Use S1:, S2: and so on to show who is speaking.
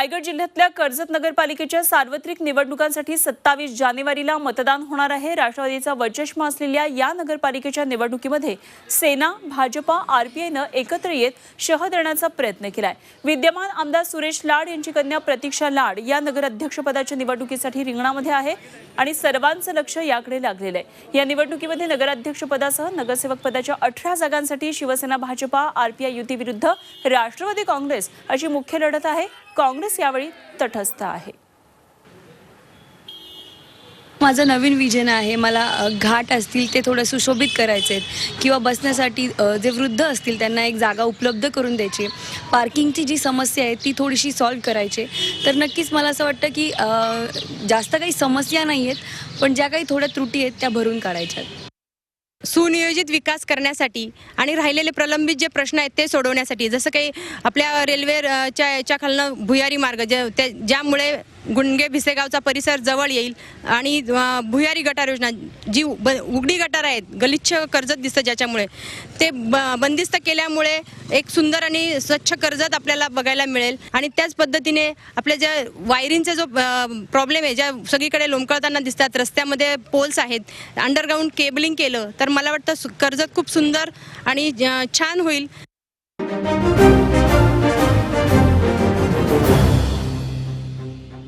S1: रायगड जिल्ह्यातल्या कर्जत नगरपालिकेच्या सार्वत्रिक निवडणुकांसाठी सत्तावीस जानेवारीला मतदान होणार आहे. राष्ट्रवादीचा वर्चष्मा असलेल्या या नगरपालिकेच्या निवडणुकीमध्ये सेना भाजपा आरपीआयनं एकत्र येत शह देण्याचा प्रयत्न केलाय. विद्यमान आमदार सुरेश लाड यांची कन्या प्रतीक्षा लाड या नगराध्यक्षपदाच्या निवडणुकीसाठी रिंगणामध्ये आहे आणि सर्वांचं लक्ष याकडे लागलेलं आहे या निवडणुकीमध्ये नगराध्यक्षपदासह नगरसेवक पदाच्या अठरा जागांसाठी शिवसेना भाजपा आरपीआय युतीविरुद्ध राष्ट्रवादी काँग्रेस अशी मुख्य लढत आहे. काँग्रेस यावेळी तटस्थ आहे.
S2: माझं नवीन विजन आहे मला घाट असतील ते थोडं सुशोभित करायचे आहेत. किंवा बसण्यासाठी जे वृद्ध असतील त्यांना एक जागा उपलब्ध करून द्यायची. पार्किंगची जी समस्या आहे ती थोडीशी सॉल्व करायची. तर नक्कीच मला असं वाटतं की जास्त काही समस्या नाही आहेत पण ज्या काही थोड्या त्रुटी आहेत त्या भरून काढायच्या आहेत.
S3: सुनियोजित विकास करण्यासाठी आणि राहिलेले प्रलंबित जे प्रश्न आहेत ते सोडवण्यासाठी जसं काही आपल्या रेल्वेच्या याच्याखालनं याच्या खालनं भुयारी मार्ग ज्या त्या ज्यामुळे गुंडगे भिसेगावचा परिसर जवळ येईल आणि भुयारी गटार योजना जी ब उघडी गटार आहेत गलिच्छ कर्जत दिसतं ज्याच्यामुळे. ते ब बंदिस्त केल्यामुळे एक सुंदर आणि स्वच्छ कर्जत आपल्याला बघायला मिळेल. आणि त्याच पद्धतीने आपल्या ज्या वायरिंगचा जो प्रॉब्लेम आहे ज्या सगळीकडे लोंबकळताना दिसतात रस्त्यामध्ये पोल्स आहेत अंडरग्राऊंड केबलिंग केलं तर मला वाटतं सु- कर्जत खूप सुंदर आणि छान होईल.